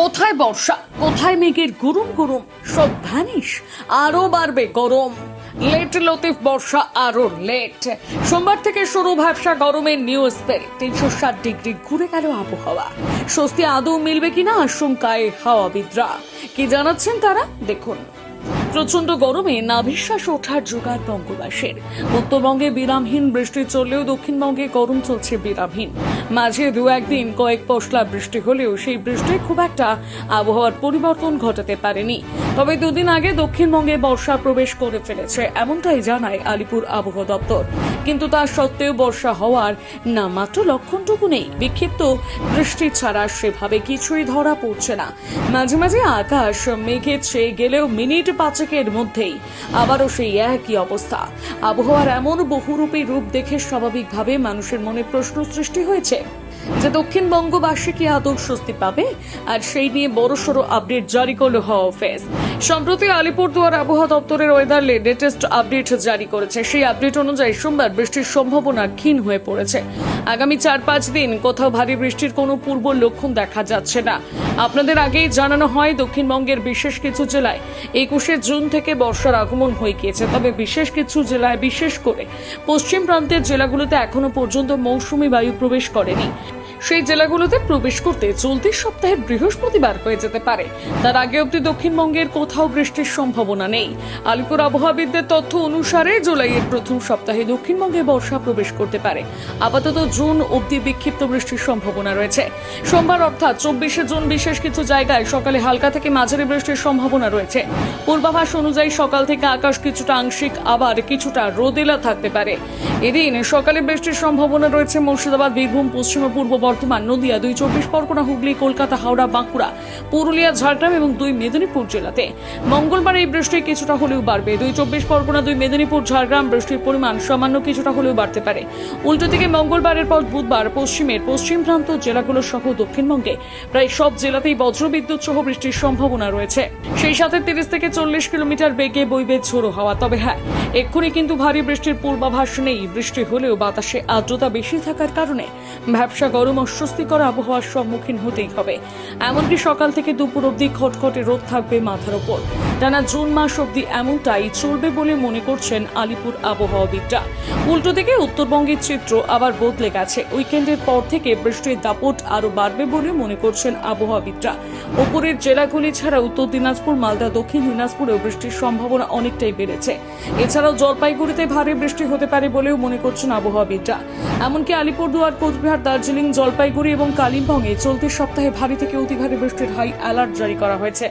কোথায় বর্ষা? কোথায় মেঘের গরম গরম? সব ভ্যানিশ। আরও বাড়বে গরম। লেট লতিফ, বর্ষা আরও লেট। সোমবার থেকে শুরু ভাবসা গরমের নিউ স্পেল তিনশো ষাট ডিগ্রি ঘুরে গেল আবহাওয়া। স্বস্তি আদৌ মিলবে কিনা? আশঙ্কায় হাওয়াবিদরা। কি জানাচ্ছেন তারা? দেখুন। প্রচণ্ড গরমে নাভিশ্বাস ওঠার জোগাড় বঙ্গবাসীর। উত্তরবঙ্গে বিরামহীন বৃষ্টি চললেও দক্ষিণবঙ্গে গরম চলছে বিরামহীন। মাঝে দু একদিন কয়েক পশলা বৃষ্টি হলেও সেই বৃষ্টি খুব একটা আবহাওয়ার পরিবর্তন ঘটাতে পারেনি। তবে দুদিন আগে দক্ষিণবঙ্গে বর্ষা প্রবেশ করে ফেলেছে, এমনটাই জানায় আলিপুর আবহাওয়া দপ্তর। কিন্তু তা সত্ত্বেও বর্ষা হওয়ার নামমাত্র লক্ষণটুকু নেই। বিক্ষিপ্ত বৃষ্টি ছাড়া সেভাবে কিছুই ধরা পড়ছে না। মাঝে মাঝে আকাশ মেঘে ছেয়ে গেলেও মিনিট পাঁচেকের মধ্যেই। আবারও সেই একই অবস্থা। আবহাওয়ার এমন বহুরূপী রূপ দেখে স্বাভাবিকভাবে মানুষের মনে প্রশ্ন সৃষ্টি হয়েছে। যে দক্ষিণবঙ্গবাসী কি আদৌ স্বস্তি পাবে, আর সেই নিয়ে বড়সড় আপডেট জারি করল হাওয়া অফিস। সম্প্রতি আলিপুরদুয়ার আবহাওয়া দপ্তরের ওয়েদার লেটেস্ট আপডেট জারি করেছে। সেই আপডেট অনুযায়ী সোমবার বৃষ্টির সম্ভাবনা ক্ষীণ হয়ে পড়েছে। আগামী চার পাঁচ দিন কোথাও ভারী বৃষ্টির কোনো পূর্ব লক্ষণ দেখা যাচ্ছে না। আপনাদের আগেই জানানো হয়, দক্ষিণবঙ্গের বিশেষ কিছু জেলায় একুশে জুন থেকে বর্ষার আগমন হয়ে গিয়েছে। তবে বিশেষ কিছু জেলায়, বিশেষ করে পশ্চিম প্রান্তের জেলাগুলোতে এখনও পর্যন্ত মৌসুমী বায়ু প্রবেশ করেনি। সেই জেলাগুলোতে প্রবেশ করতে চলতি সপ্তাহের বৃহস্পতিবার হয়ে যেতে পারে। তার আগে অবধি দক্ষিণবঙ্গের কোথাও বৃষ্টির সম্ভাবনা নেই। আলিপুর আবহাওয়াবিদদের তথ্য অনুসারে জুলাইয়ের প্রথম সপ্তাহে দক্ষিণবঙ্গে বর্ষা প্রবেশ করতে পারে। আপাতত জুন অবধি বিক্ষিপ্ত বৃষ্টির সম্ভাবনা রয়েছে। সোমবার অর্থাৎ চব্বিশে জুন বিশেষ কিছু জায়গায় সকালে হালকা থেকে মাঝারি বৃষ্টির সম্ভাবনা রয়েছে। পূর্বাভাস অনুযায়ী সকাল থেকে আকাশ কিছুটা আংশিক, আবার কিছুটা রোদেলা থাকতে পারে। এদিন সকালে বৃষ্টির সম্ভাবনা রয়েছে মুর্শিদাবাদ, বীরভূম, পশ্চিম ও পূর্ব বর্ধমান, নদিয়া দুই চব্বিশ পরগনা, হুগলি, কলকাতা, হাওড়া, বাঁকুড়া, পুরুলিয়া, ঝাড়গ্রাম এবং দুই মেদিনীপুর জেলাতে। মঙ্গলবার এই বৃষ্টি কিছুটা হলেও বাড়বে। দুই চব্বিশ পরগনা, দুই মেদিনীপুর, ঝাড়গ্রাম বৃষ্টির পরিমাণ সামান্য কিছুটা হলেও বাড়তে পারে। উল্টো দিকে মঙ্গলবারের পর বুধবার পশ্চিমের পশ্চিম প্রান্ত জেলাগুলো সহ দক্ষিণবঙ্গে প্রায় সব জেলাতেই বজ্রবিদ্যুৎ সহ বৃষ্টির সম্ভাবনা রয়েছে। সেই সাথে তিরিশ থেকে চল্লিশ কিলোমিটার বেগে বইবে ঝোড়ো হাওয়া। তবে হ্যাঁ এক্ষুনি কিন্তু ভারী বৃষ্টির পূর্বাভাস নেই। বৃষ্টি হলেও বাতাসে আর্দ্রতা বেশি থাকার কারণে ব্যবসা গরম অস্বস্তিকর আবহাওয়ার সম্মুখীন হতেই হবে। এমনকি সকাল থেকে দুপুর অবধি খটখটে রোদ থাকবে মাথার ওপর। টানা জুন মাস অবধি এমনটাই চলবে বলে মনে করছেন আলিপুর আবহাওয়াবিদরা। উল্টো দিকে উত্তরবঙ্গের চিত্র আবার বদলে গেছে। উইকেন্ডের পর থেকে বৃষ্টির দাপট আরও বাড়বে বলে মনে করছেন আবহাওয়াবিদরা। ওপরের জেলাগুলি ছাড়া উত্তর দিনাজপুর, মালদা, দক্ষিণ দিনাজপুরেও বৃষ্টির সম্ভাবনা অনেকটাই বেড়েছে। এছাড়াও জলপাইগুড়িতে ভারী বৃষ্টি হতে পারে বলেও মনে করছেন আবহাওয়াবিদরা। এমনকি আলিপুরদুয়ার, কোচবিহার, দার্জিলিং জলপাইগুড়ি এবং কালিম্পংয়ে চলতি সপ্তাহে ভারী থেকে অতি ভারী বৃষ্টির হাই অ্যালার্ট জারি করা হয়েছে।